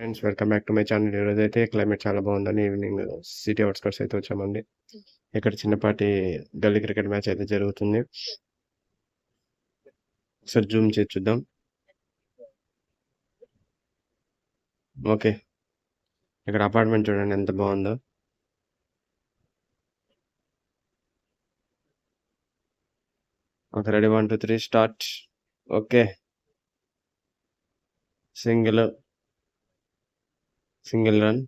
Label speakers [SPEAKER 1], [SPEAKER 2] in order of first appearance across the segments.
[SPEAKER 1] Friends welcome back to my channel ఈరోజు అయితే climate చాలా బాగుందని ఈవినింగ్ సిటీ అవుట్స్కట్స్ అయితే వచ్చామండి. ఇక్కడ చిన్నపాటి గల్లీ క్రికెట్ మ్యాచ్ అయితే జరుగుతుంది. ఒకసారి జూమ్ చేసి చూద్దాం. ఓకే ఇక్కడ అపార్ట్మెంట్ చూడండి ఎంత బాగుందో. Okay ready one two three start okay single single run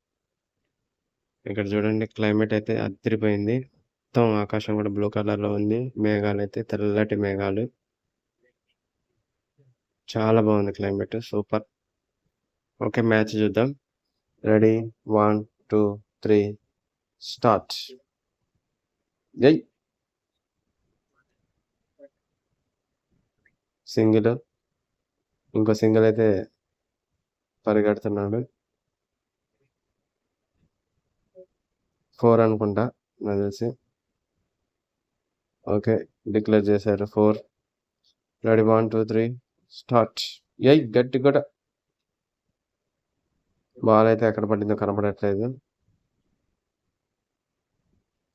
[SPEAKER 1] ఇక్కడ చూడండి క్లైమేట్ అయితే అదిరిపోయింది. మొత్తం ఆకాశం కూడా బ్లూ కలర్లో ఉంది. మేఘాలు అయితే తెల్లటి మేఘాలు. చాలా బాగుంది క్లైమేట్. సూపర్. ఓకే మ్యాచ్ చూద్దాం. Ready? One two three start. జై సింగిల్. ఇంకో సింగిల్ అయితే పరిగెడుతున్నాడు. ఫోర్ అనుకుంటా నాకు తెలిసి. ఓకే డిక్లేర్ చేశారు. Four. Ready? One two three. Start. ఎయ్ గట్టి కూడా బాల్ అయితే ఎక్కడ పడిందో కనపడట్లేదు.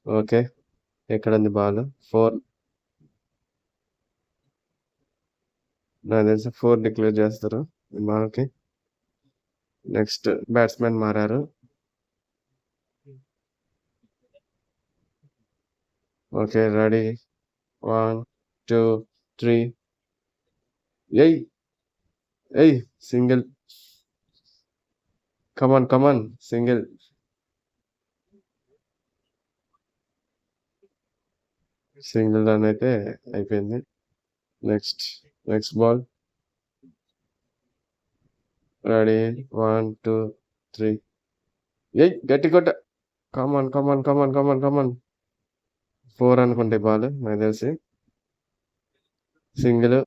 [SPEAKER 1] ఓకే ఎక్కడ ఉంది బాల్? ఫోర్. నాకు తెలిసి ఫోర్ డిక్లేర్ చేస్తారు బాల్కి. నెక్స్ట్ బ్యాట్స్మెన్ మారారు. Okay ready. One two three. ఎయ్ ఎయ్ single. Come on come on single. Single run అయితే అయిపోయింది. Next next ball. Ready. One two three. ఎయ్ గట్టి కొట్ట. Come on come on come on come on come on four అనుకుంటే ball నాకు తెలిసి. సింగిల్.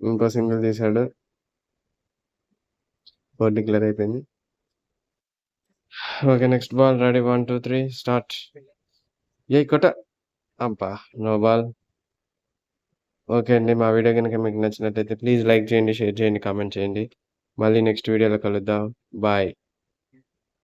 [SPEAKER 1] ఇంకో సింగిల్ తీశాడు. ఫోర్ డిక్లేర్ అయిపోయింది. Okay next ball ready. One two three start. ఏ కొట్ట. అబ్బా నో బాల్. ఓకే అండి మా వీడియో కనుక మీకు నచ్చినట్లయితే ప్లీజ్ లైక్ చేయండి షేర్ చేయండి కామెంట్ చేయండి. మళ్ళీ నెక్స్ట్ వీడియోలో కలుద్దాం. బాయ్.